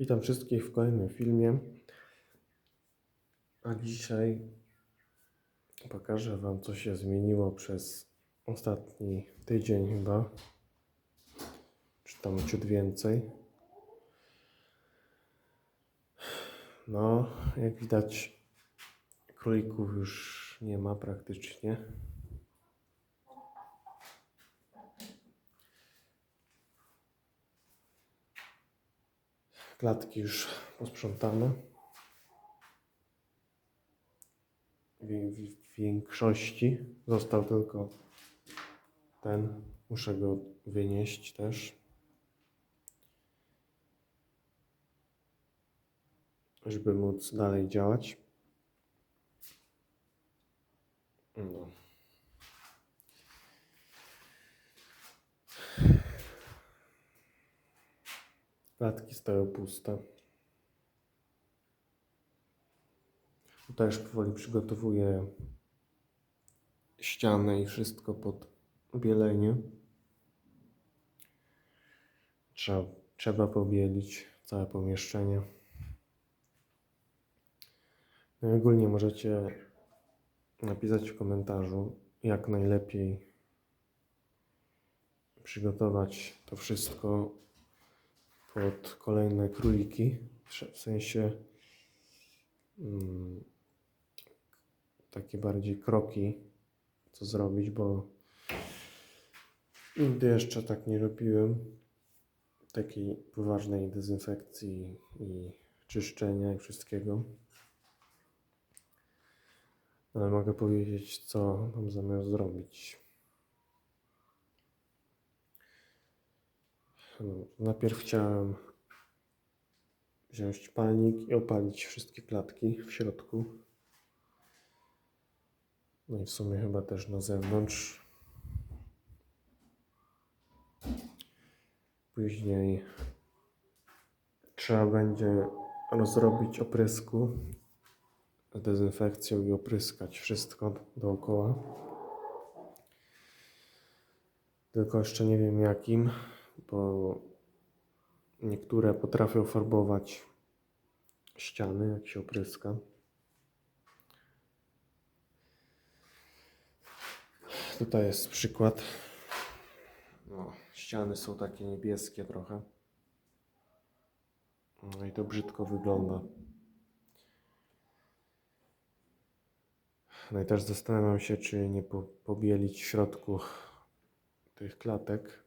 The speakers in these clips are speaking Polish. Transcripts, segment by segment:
Witam wszystkich w kolejnym filmie. A dzisiaj pokażę Wam, co się zmieniło przez ostatni tydzień chyba. Czy tam ciut więcej. No, jak widać, królików już nie ma praktycznie. Klatki już posprzątane. W, większości został tylko ten. Muszę go wynieść też. Żeby móc dalej działać. No. Klatki stoją puste. Już powoli przygotowuję ścianę i wszystko pod bielenie. Trzeba, trzeba pobielić całe pomieszczenie. No i ogólnie możecie napisać w komentarzu, jak najlepiej przygotować to wszystko pod kolejne króliki. W sensie mm, takie bardziej kroki, co zrobić, bo nigdy jeszcze tak nie robiłem. Takiej poważnej dezynfekcji i czyszczenia i wszystkiego. Ale mogę powiedzieć, co mam zamiar zrobić. Najpierw chciałem wziąć palnik i opalić wszystkie klatki w środku. No i w sumie chyba też na zewnątrz. Później trzeba będzie rozrobić oprysku z dezynfekcją i opryskać wszystko dookoła. Tylko jeszcze nie wiem jakim, bo niektóre potrafią farbować ściany, jak się opryska. Tutaj jest przykład. No, ściany są takie niebieskie trochę. No i to brzydko wygląda. No i też zastanawiam się, czy nie po, pobielić w środku tych klatek.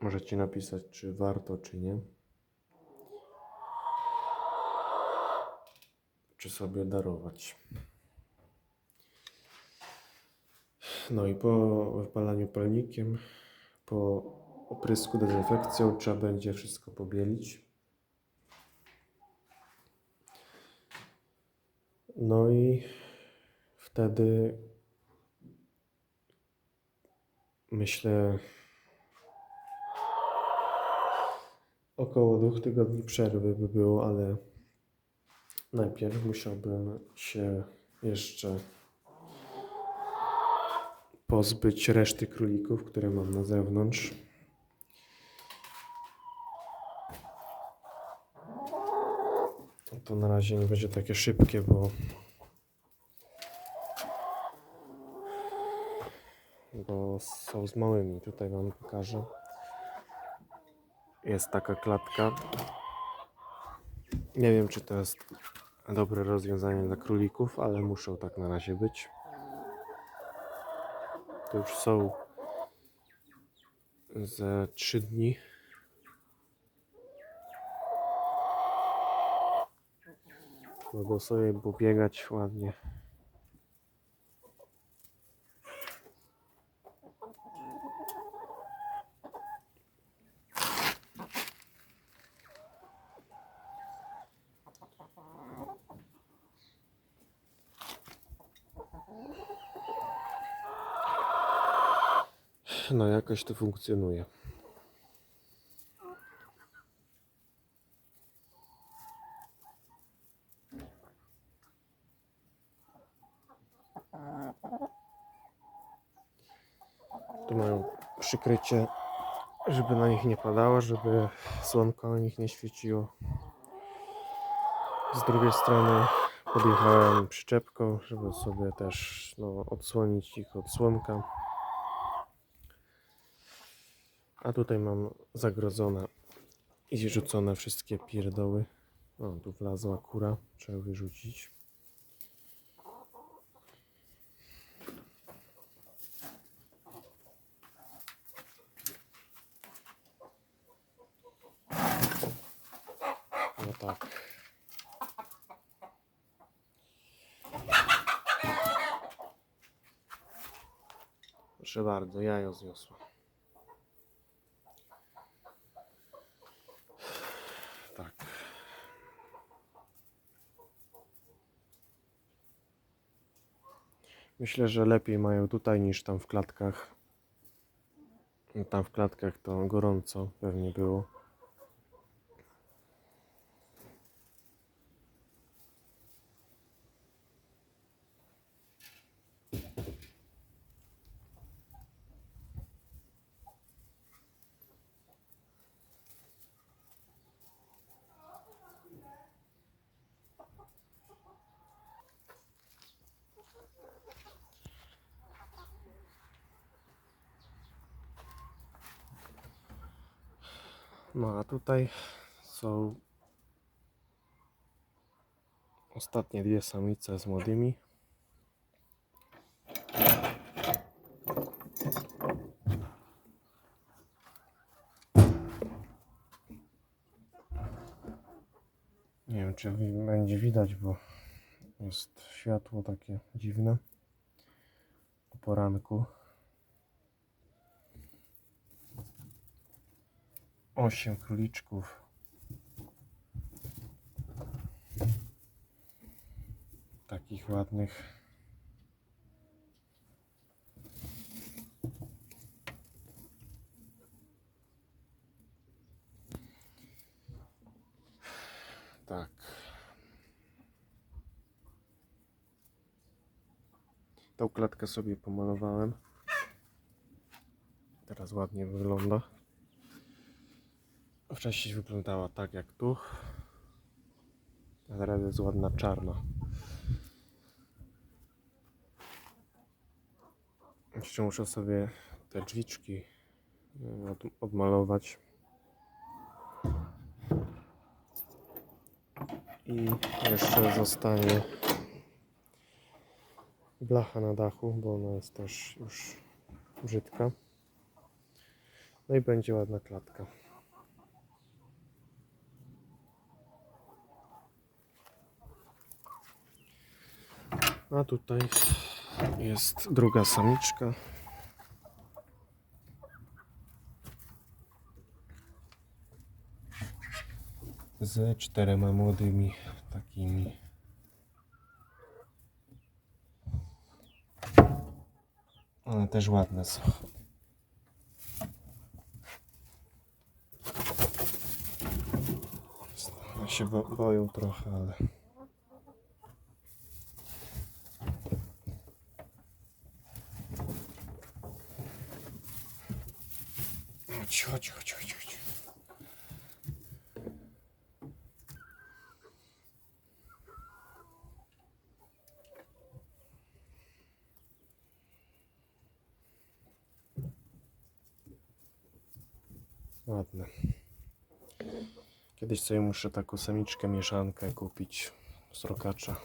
Możecie napisać, czy warto, czy nie. Czy sobie darować. No i po wypalaniu palnikiem, po oprysku dezynfekcją trzeba będzie wszystko pobielić. No i wtedy myślę około dwóch tygodni przerwy by było, ale najpierw musiałbym się jeszcze pozbyć reszty królików, które mam na zewnątrz. To na razie nie będzie takie szybkie, bo bo są z małymi. Tutaj Wam pokażę. Jest taka klatka. Nie wiem, czy to jest dobre rozwiązanie dla królików, ale muszą tak na razie być. To już są ze 3 dni. Mogą sobie pobiegać ładnie. No jakoś to funkcjonuje. Tu mają przykrycie żeby na nich nie padała, żeby słonko na nich nie świeciło. Z drugiej strony podjechałem przyczepką, żeby sobie też no, odsłonić ich od słonka. A tutaj mam zagrodzone i rzucone wszystkie pierdoły. O, tu wlazła kura, trzeba wyrzucić. No tak. Proszę bardzo, jajo zniosła. Myślę, że lepiej mają tutaj niż tam w klatkach. Tam w klatkach to gorąco pewnie było. No a tutaj są ostatnie dwie samice z młodymi. Nie wiem, czy będzie widać, bo jest światło takie dziwne o poranku. Osiem króliczków. Takich ładnych. Tak. Tą klatkę sobie pomalowałem. Teraz ładnie wygląda. Wcześniej wyglądała tak jak tu. A teraz jest ładna czarna. Jeszcze muszę sobie te drzwiczki y, od, odmalować. I jeszcze zostanie blacha na dachu, bo ona jest też już brzydka. No i będzie ładna klatka. A tutaj jest druga samiczka. Z czterema młodymi takimi. One też ładne są. Się bo boją trochę, ale. Ładne. Kiedyś sobie muszę taką samiczkę mieszankę kupić z rokacza.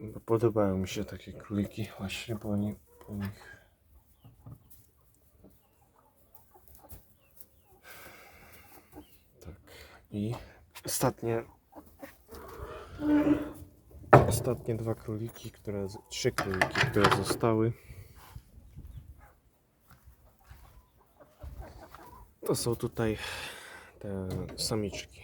Bo podobają mi się takie króliki właśnie po, ni po nich. Tak. I ostatnie ostatnie dwa króliki, które trzy króliki, które zostały. To są tutaj te samiczki.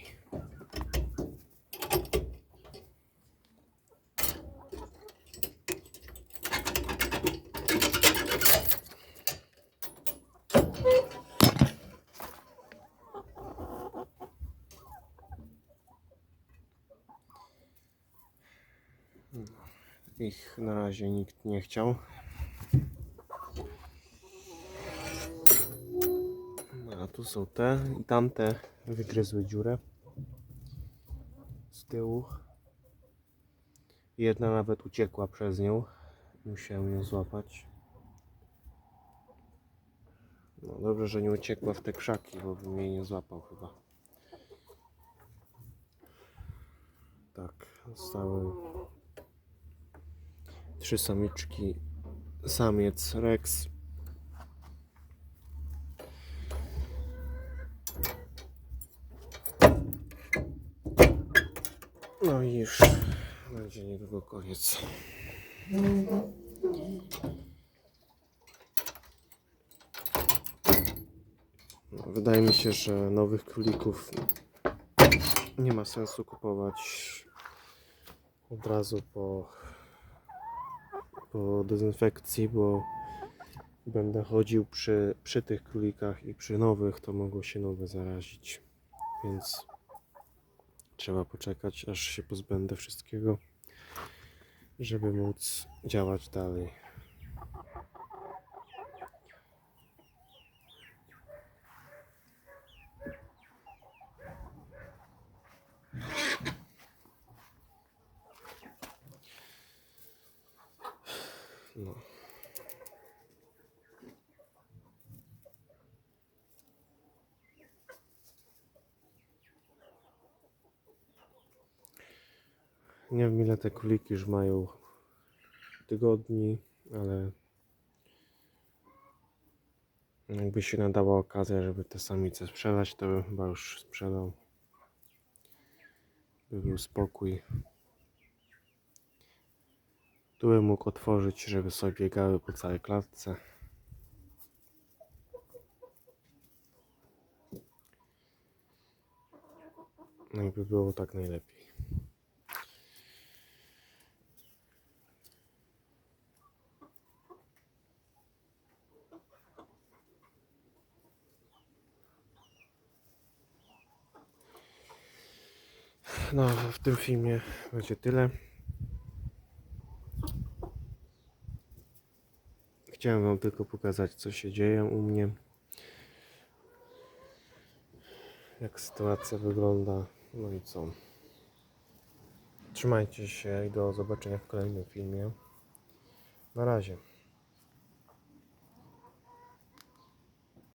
Ich na razie nikt nie chciał. Tu są te i tamte wygryzły dziurę z tyłu. Jedna nawet uciekła przez nią. Musiałem ją złapać. No dobrze, że nie uciekła w te krzaki, bo bym jej nie złapał chyba. Tak, zostały trzy samiczki. Samiec Rex. No i już będzie niedługo koniec. No, wydaje mi się, że nowych królików nie ma sensu kupować od razu po, po dezynfekcji, bo będę chodził przy, przy tych królikach i przy nowych, to mogą się nowe zarazić. Więc trzeba poczekać, aż się pozbędę wszystkiego, żeby móc działać dalej. Nie wiem ile te króliki już mają tygodni, ale jakby się nadała okazja, żeby te samice sprzedać, to bym chyba już sprzedał. By był spokój. Tu bym mógł otworzyć, żeby sobie biegały po całej klatce. No i by było tak najlepiej. No, w tym filmie będzie tyle. Chciałem Wam tylko pokazać, co się dzieje u mnie. Jak sytuacja wygląda. No i co. Trzymajcie się i do zobaczenia w kolejnym filmie. Na razie.